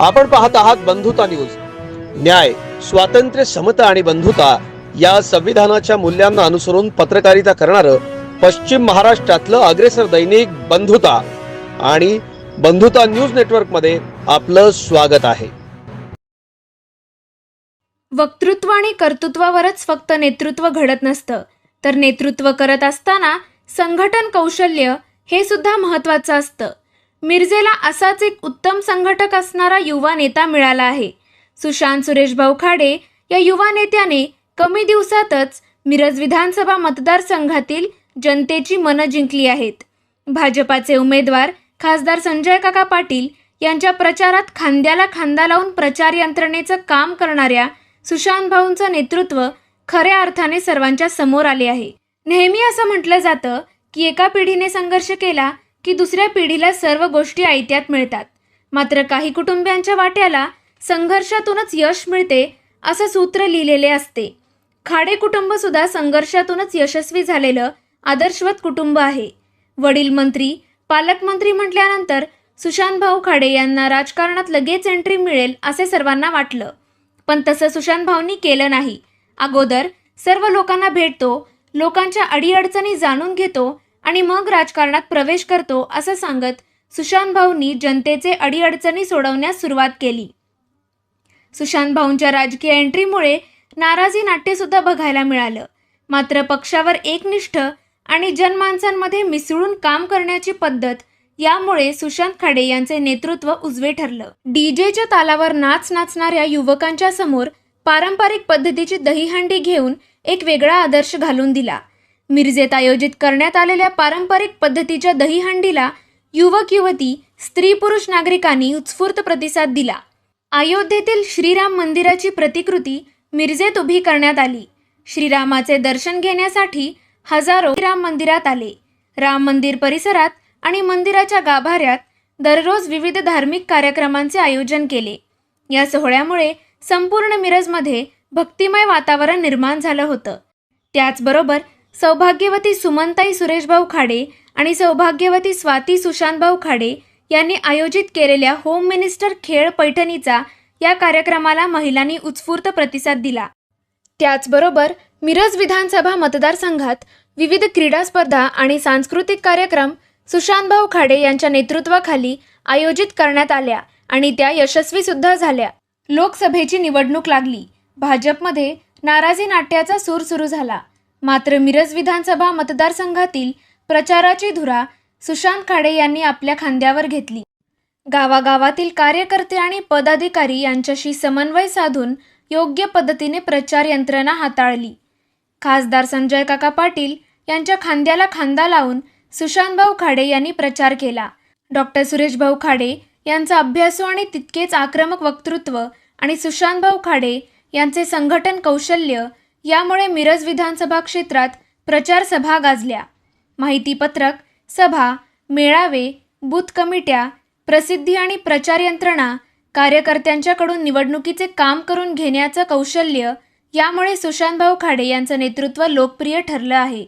आपण पाहत आहात बंधुता न्यूज. न्याय स्वातंत्र्य समता आणि बंधुता या संविधानाच्या मूल्यांना अनुसरून पत्रकारिता करणारं पश्चिम महाराष्ट्रातलं अग्रेसर दैनिक बंधुता आणि बंधुता न्यूज नेटवर्कमध्ये आपलं स्वागत आहे. वक्तृत्व आणि कर्तृत्वावरच फक्त नेतृत्व घडत नसतं. तर नेतृत्व करत असताना संघटन कौशल्य हे सुद्धा महत्त्वाचं असतं. मिरजेला असाच एक उत्तम संघटक असणारा युवा नेता मिळाला आहे. सुशांत सुरेश भाऊ खाडे या युवा नेत्याने कमी दिवसातच मिरज विधानसभा मतदारसंघातील जनतेची मनं जिंकली आहेत. भाजपाचे उमेदवार खासदार संजय काका पाटील यांच्या प्रचारात खांद्याला खांदा लावून प्रचार यंत्रणेचं काम करणाऱ्या सुशांत भाऊंचं नेतृत्व खऱ्या अर्थाने सर्वांच्या समोर आले आहे. नेहमी असं म्हटलं जातं की एका पिढीने संघर्ष केला की दुसऱ्या पिढीला सर्व गोष्टी आयत्यात मिळतात. मात्र काही कुटुंबियांच्या वाट्याला संघर्षातूनच यश मिळते असं सूत्र लिहिलेले असते. खाडे कुटुंब सुद्धा संघर्षातूनच यशस्वी झालेलं आदर्शवत कुटुंब आहे. वडील मंत्री पालकमंत्री म्हटल्यानंतर सुशांत भाऊ खाडे यांना राजकारणात लगेच एंट्री मिळेल असे सर्वांना वाटलं. पण तसं सुशांत भाऊंनी केलं नाही. अगोदर सर्व लोकांना भेटतो लोकांच्या अडीअडचणी जाणून घेतो आणि मग राजकारणात प्रवेश करतो असं सांगत सुशांत भाऊंनी जनतेचे अडीअडचणी सोडवण्यास सुरुवात केली. सुशांत भाऊंच्या राजकीय एंट्रीमुळे नाराजी नाट्यसुद्धा बघायला मिळालं. मात्र पक्षावर एकनिष्ठ आणि जनमानसांमध्ये मिसळून काम करण्याची पद्धत यामुळे सुशांत खाडे यांचे नेतृत्व उजवे ठरलं. डीजेच्या तालावर नाच नाचणाऱ्या युवकांच्या समोर पारंपरिक पद्धतीची दहीहंडी घेऊन एक वेगळा आदर्श घालून दिला. मिरजेत आयोजित करण्यात आलेल्या पारंपरिक पद्धतीच्या दहीहंडीला युवक युवती स्त्री पुरुष नागरिकांनी उत्स्फूर्त प्रतिसाद दिला. अयोध्येतील श्रीराम मंदिराची प्रतिकृती मिरजेत उभी करण्यात आली. श्रीरामाचे दर्शन घेण्यासाठी हजारो राम मंदिरात आले. राम मंदिर परिसरात आणि मंदिराच्या गाभाऱ्यात दररोज विविध धार्मिक कार्यक्रमांचे आयोजन केले. या सोहळ्यामुळे संपूर्ण मिरजमध्ये भक्तिमय वातावरण निर्माण झालं होतं. त्याचबरोबर सौभाग्यवती सुमनताई सुरेशभाऊ खाडे आणि सौभाग्यवती स्वाती सुशांतभाऊ खाडे यांनी आयोजित केलेल्या होम मिनिस्टर खेळ पैठणीचा या कार्यक्रमाला महिलांनी उत्स्फूर्त प्रतिसाद दिला. त्याचबरोबर मिरज विधानसभा मतदारसंघात विविध क्रीडा स्पर्धा आणि सांस्कृतिक कार्यक्रम सुशांतभाऊ खाडे यांच्या नेतृत्वाखाली आयोजित करण्यात आल्या आणि त्या यशस्वी सुद्धा झाल्या. लोकसभेची निवडणूक लागली. भाजपमध्ये नाराजी नाट्याचा सूर सुरू झाला. मात्र मिरज विधानसभा मतदारसंघातील प्रचाराची धुरा सुशांत खाडे यांनी आपल्या खांद्यावर घेतली. गावागावातील कार्यकर्ते आणि पदाधिकारी यांच्याशी समन्वय साधून योग्य पद्धतीने प्रचार यंत्रणा हाताळली. खासदार संजय काका पाटील यांच्या खांद्याला खांदा लावून सुशांतभाऊ खाडे यांनी प्रचार केला. डॉक्टर सुरेशभाऊ खाडे यांचा अभ्यासू आणि तितकेच आक्रमक वक्तृत्व आणि सुशांतभाऊ खाडे यांचे संघटन कौशल्य यामुळे मिरज विधानसभा क्षेत्रात प्रचार सभा गाजल्या. माहितीपत्रक सभा मेळावे बूथ कमिट्या प्रसिद्धी आणि प्रचार यंत्रणा कार्यकर्त्यांच्याकडून निवडणुकीचे काम करून घेण्याचं कौशल्य यामुळे सुशांतभाऊ खाडे यांचं नेतृत्व लोकप्रिय ठरलं आहे.